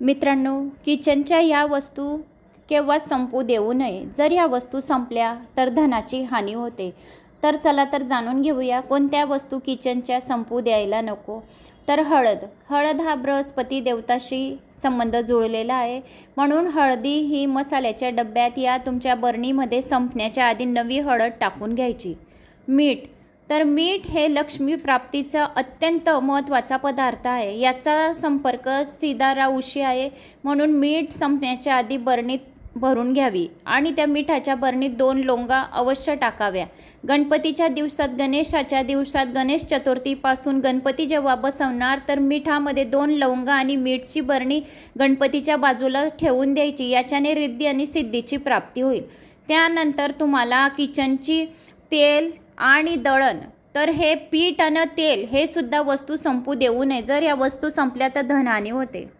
मित्रांनो किचनच्या या वस्तू केव्हा संपू देऊ नये? जर या वस्तू संपल्या तर धनाची हानी होते. तर चला तर जाणून घेऊया कोणत्या वस्तू किचनच्या संपू द्यायला नको? तर हळद. हळद हा बृहस्पती देवताशी संबंध जुळलेला आहे. म्हणून हळदी ही मसाल्याच्या डब्यात या तुमच्या बरणीमध्ये संपण्याच्या आधी नवी हळद टाकून घ्यायची. मीठ. तर मीठ हे लक्ष्मी प्राप्तीचा अत्यंत महत्त्वाचा पदार्थ आहे. याचा संपर्क सीधा राहूशी आहे. म्हणून मीठ संपण्याच्या आधी बरणीत भरून घ्यावी आणि त्या मिठाच्या बरणीत दोन लोंगा अवश्य टाकाव्या. गणपतीच्या दिवसात गणेशाच्या दिवसात गणेश चतुर्थीपासून गणपती जेव्हा बसवणार तर मिठामध्ये दोन लवंगा आणि मीठची बरणी गणपतीच्या बाजूला ठेवून द्यायची. याच्याने रिद्धी आणि सिद्धीची प्राप्ती होईल. त्यानंतर तुम्हाला किचनची तेल आणि दळण तर हे पीठ आणि तेल हे सुद्धा वस्तू संपू देऊ नये. जर या वस्तू संपल्या तर धनहानी होते.